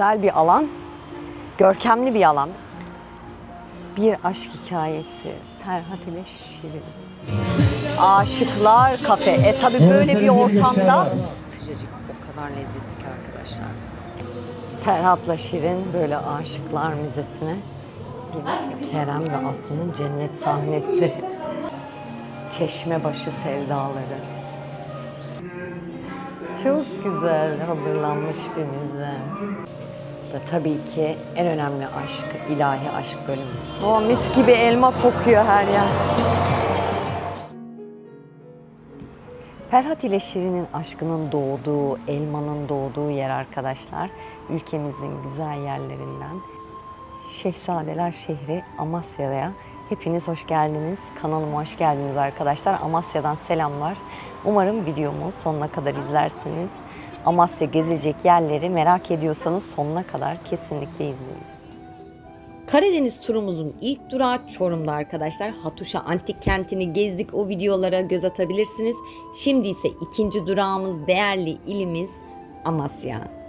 güzel bir alan. Görkemli bir alan. Bir aşk hikayesi. Ferhat ile Şirin. Aşıklar kafe. E tabi böyle bir ortamda sıcacık o kadar lezzetli ki arkadaşlar. Ferhat'la Şirin böyle aşıklar müzesine giriş. Kerem ve Aslı'nın cennet sahnesi. Çeşmebaşı sevdaları. Çok güzel hazırlanmış bir müze. Da tabii ki en önemli aşk, ilahi aşk bölümü. O mis gibi elma kokuyor her yer. Ferhat ile Şirin'in aşkının doğduğu, elmanın doğduğu yer arkadaşlar. Ülkemizin güzel yerlerinden. Şehzadeler şehri Amasya'ya hepiniz hoş geldiniz. Kanalıma hoş geldiniz arkadaşlar. Amasya'dan selamlar. Umarım videomu sonuna kadar izlersiniz. Amasya gezilecek yerleri merak ediyorsanız sonuna kadar kesinlikle izleyin. Karadeniz turumuzun ilk durağı Çorum'da arkadaşlar. Hatuşa Antik Kenti'ni gezdik. O videolara göz atabilirsiniz. Şimdi ise ikinci durağımız değerli ilimiz Amasya.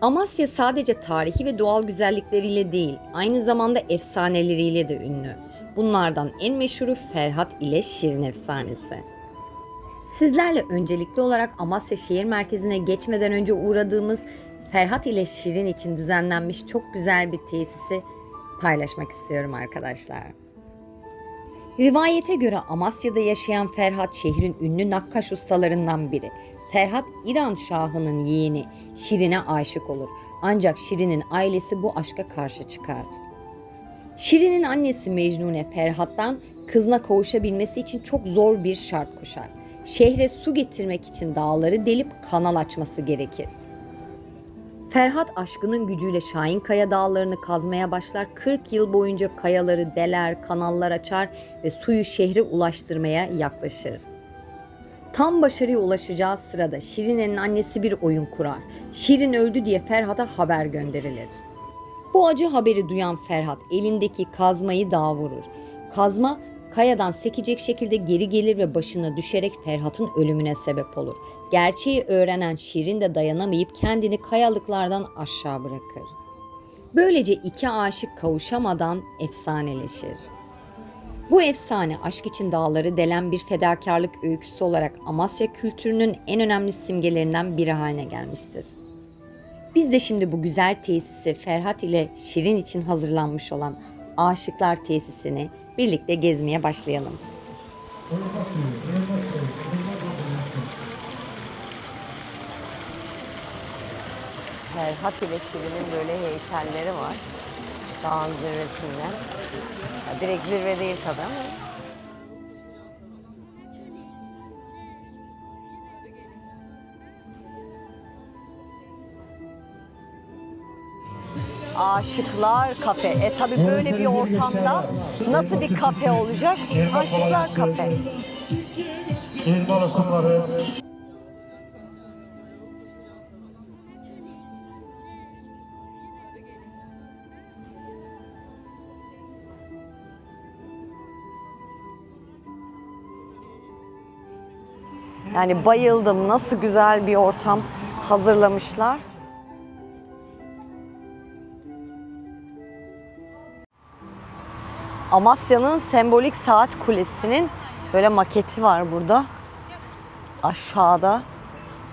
Amasya sadece tarihi ve doğal güzellikleriyle değil, aynı zamanda efsaneleriyle de ünlü. Bunlardan en meşhuru Ferhat ile Şirin efsanesi. Sizlerle öncelikli olarak Amasya şehir merkezine geçmeden önce uğradığımız Ferhat ile Şirin için düzenlenmiş çok güzel bir tesisi paylaşmak istiyorum arkadaşlar. Rivayete göre Amasya'da yaşayan Ferhat şehrin ünlü nakkaş ustalarından biri. Ferhat İran Şahı'nın yeğeni Şirin'e aşık olur. Ancak Şirin'in ailesi bu aşka karşı çıkar. Şirin'in annesi Mecnune Ferhat'tan kızına kavuşabilmesi için çok zor bir şart koşar. Şehre su getirmek için dağları delip kanal açması gerekir. Ferhat aşkının gücüyle Şahin Kaya dağlarını kazmaya başlar. 40 yıl boyunca kayaları deler, kanallar açar ve suyu şehre ulaştırmaya yaklaşır. Tam başarıya ulaşacağı sırada Şirine'nin annesi bir oyun kurar. Şirin öldü diye Ferhat'a haber gönderilir. Bu acı haberi duyan Ferhat elindeki kazmayı dağa vurur. Kazma kayadan sekecek şekilde geri gelir ve başına düşerek Ferhat'ın ölümüne sebep olur. Gerçeği öğrenen Şirin de dayanamayıp kendini kayalıklardan aşağı bırakır. Böylece iki aşık kavuşamadan efsaneleşir. Bu efsane aşk için dağları delen bir fedakarlık öyküsü olarak Amasya kültürünün en önemli simgelerinden biri haline gelmiştir. Biz de şimdi bu güzel tesisi Ferhat ile Şirin için hazırlanmış olan Aşıklar Tesisini birlikte gezmeye başlayalım. Ferhat ile Şirin'in böyle heykelleri var. Dağın zirvesinden. Ya direkt zirve değil tabii ama. Aşıklar kafe. E tabi böyle bir ortamda nasıl bir kafe olacak? Aşıklar kafe. Elmalı kumları, Yani bayıldım. Nasıl güzel bir ortam hazırlamışlar. Amasya'nın sembolik saat kulesinin böyle maketi var burada. Aşağıda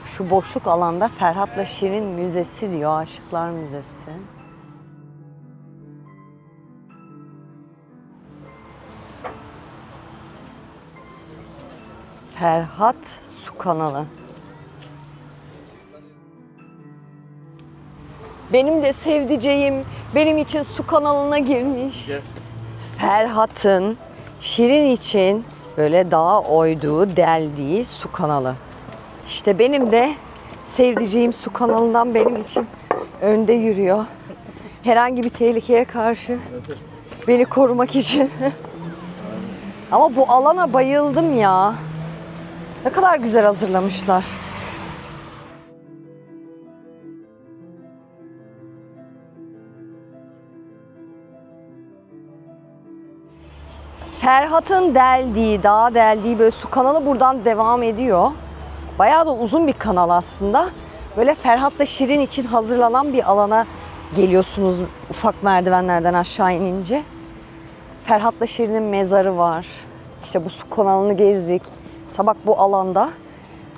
şu boşluk alanda Ferhat'la Şirin Müzesi diyor. Aşıklar Müzesi. Ferhat Su Kanalı. Benim de sevdiceğim benim için su kanalına girmiş. Ferhat'ın Şirin için böyle dağa oyduğu, deldiği su kanalı. İşte benim de sevdiceğim su kanalından benim için önde yürüyor. Herhangi bir tehlikeye karşı beni korumak için. Ama bu alana bayıldım ya. Ne kadar güzel hazırlamışlar. Ferhat'ın deldiği, dağ deldiği böyle su kanalı buradan devam ediyor. Bayağı da uzun bir kanal aslında. Böyle Ferhat'la Şirin için hazırlanan bir alana geliyorsunuz ufak merdivenlerden aşağı inince. Ferhat'la Şirin'in mezarı var. İşte bu su kanalını gezdik. Sabah bu alanda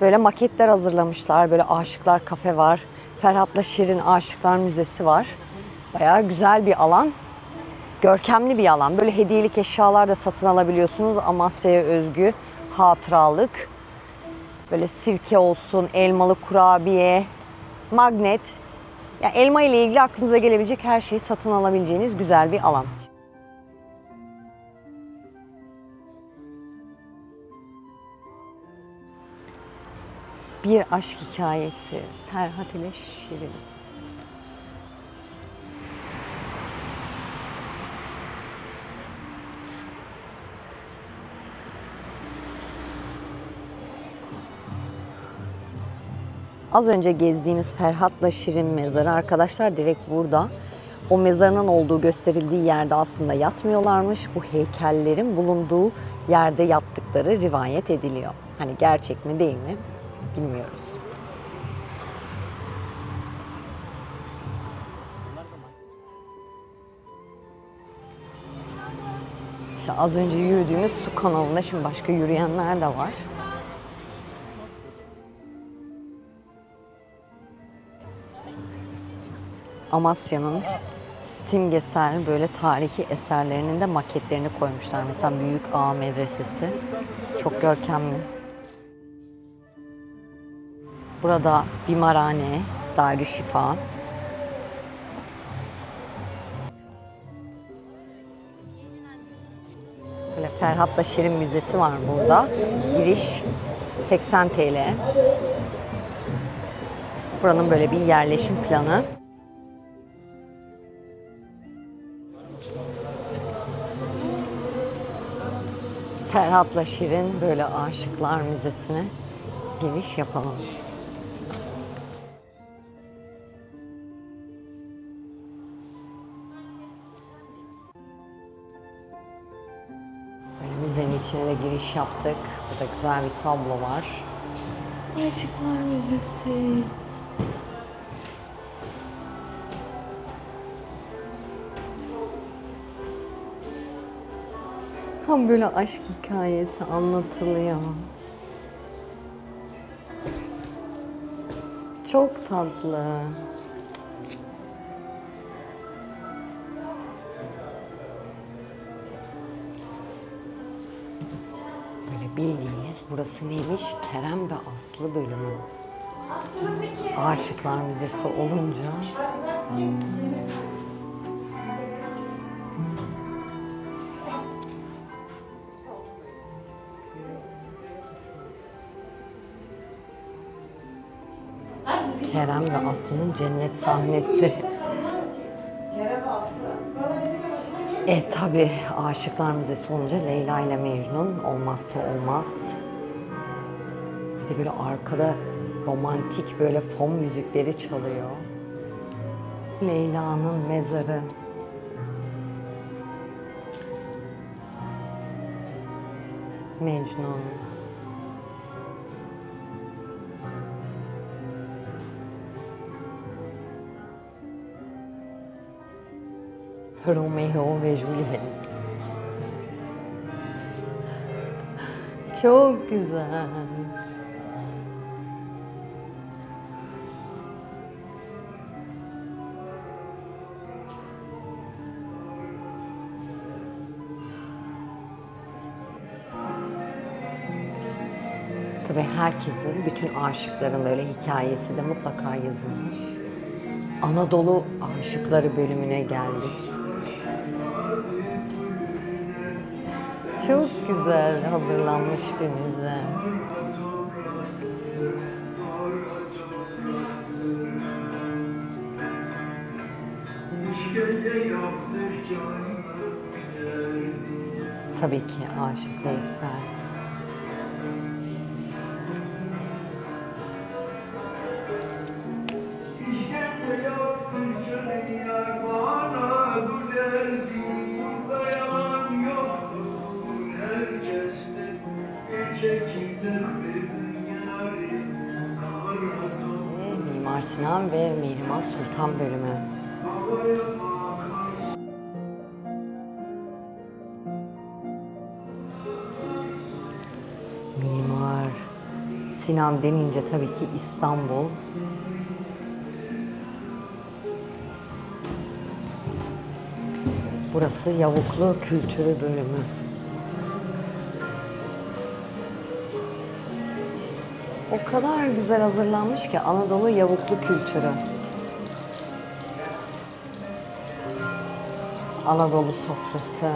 böyle maketler hazırlamışlar. Böyle aşıklar kafe var. Ferhat'la Şirin Aşıklar Müzesi var. Bayağı güzel bir alan. Görkemli bir alan. Böyle hediyelik eşyalar da satın alabiliyorsunuz. Amasya'ya özgü hatıralık. Böyle sirke olsun, elmalı kurabiye, magnet. Ya elma ile ilgili aklınıza gelebilecek her şeyi satın alabileceğiniz güzel bir alan. Bir aşk hikayesi. Ferhat ile Şirin. Az önce gezdiğimiz Ferhat'la Şirin mezarı arkadaşlar direkt burada. O mezarının olduğu gösterildiği yerde aslında yatmıyorlarmış. Bu heykellerin bulunduğu yerde yattıkları rivayet ediliyor. Hani gerçek mi değil mi bilmiyoruz. İşte az önce yürüdüğümüz su kanalında şimdi başka yürüyenler de var. Amasya'nın simgesel böyle tarihi eserlerinin de maketlerini koymuşlar. Mesela Büyük Ağa Medresesi. Çok görkemli. Burada bimarhane, Darüşşifa. Böyle Ferhat'la Şirin Müzesi var burada. Giriş 80 TL. Buranın böyle bir yerleşim planı. Ferhat'la Şirin böyle Aşıklar Müzesi'ne giriş yapalım. Böyle müzenin içine de giriş yaptık. Burada güzel bir tablo var. Aşıklar Müzesi. Tam böyle aşk hikayesi anlatılıyor. Çok tatlı. Bildiğiniz burası neymiş? Kerem ve Aslı bölümü. Aşıklar Müzesi olunca Kerem ve Aslı'nın cennet sahnesi. E tabi Aşıklar Müzesi olunca Leyla ile Mecnun olmazsa olmaz. Bir de böyle arkada romantik böyle fon müzikleri çalıyor. Leyla'nın mezarı. Mecnun. Romeo ve Juliet. Çok güzel. Tabii herkesin, bütün aşıkların böyle hikayesi de mutlaka yazılmış. Anadolu Aşıkları bölümüne geldik. Çok güzel hazırlanmış bir müze. Tabii ki Aşık Veysel. Mimar Sinan ve Mihrimah Sultan bölümü. Mimar Sinan denince tabii ki İstanbul. Burası Yavuklu Kültürü bölümü. O kadar güzel hazırlanmış ki Anadolu Yavuklu Kültürü. Anadolu sofrası.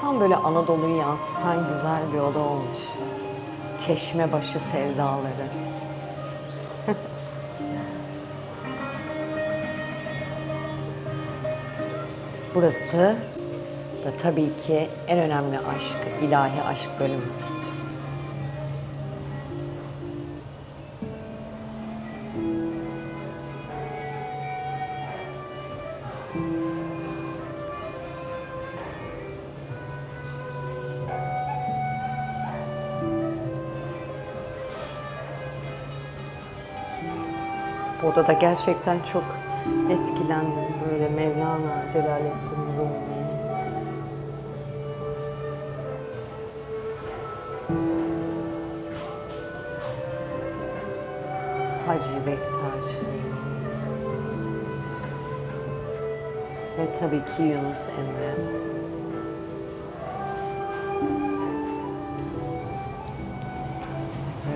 Tam böyle Anadolu'yu yansıtan güzel bir oda olmuş. Çeşmebaşı sevdaları. Burası da tabii ki en önemli aşk, ilahi aşk bölümü. Bu odada gerçekten çok etkilendim. Böyle Mevlana, Celaleddin Rumi. Hacı Bektaş. Ve tabii ki Yunus Emre.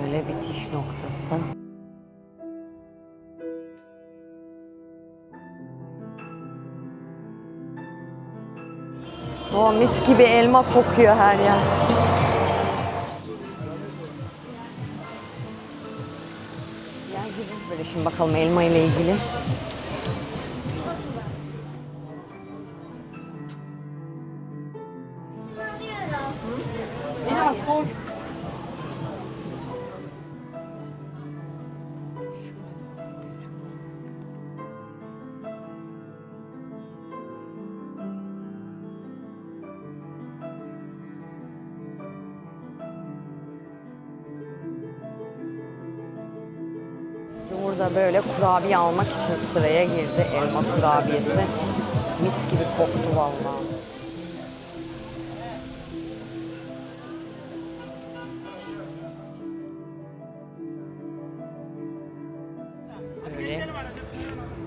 Böyle bitiş noktası. O mis gibi elma kokuyor her yer. Gel gidelim böyle şimdi bakalım elma ile ilgili. Burada böyle kurabiye almak için sıraya girdi. Elma kurabiyesi. Mis gibi koktu vallahi.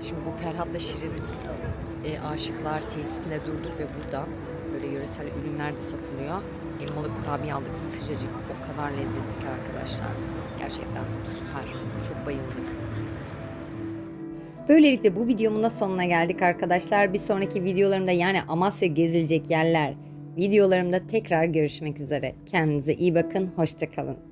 Şimdi bu Ferhat'la Şirin e, Aşıklar tesisinde durduk ve burada böyle yöresel ürünler de satılıyor. Elmalı kurabiye aldık sıcacık. O kadar lezzetli ki arkadaşlar. Gerçekten süper. Çok bayıldık. Böylelikle bu videomun da sonuna geldik arkadaşlar. Bir sonraki videolarımda yani Amasya gezilecek yerler videolarımda tekrar görüşmek üzere. Kendinize iyi bakın. Hoşçakalın.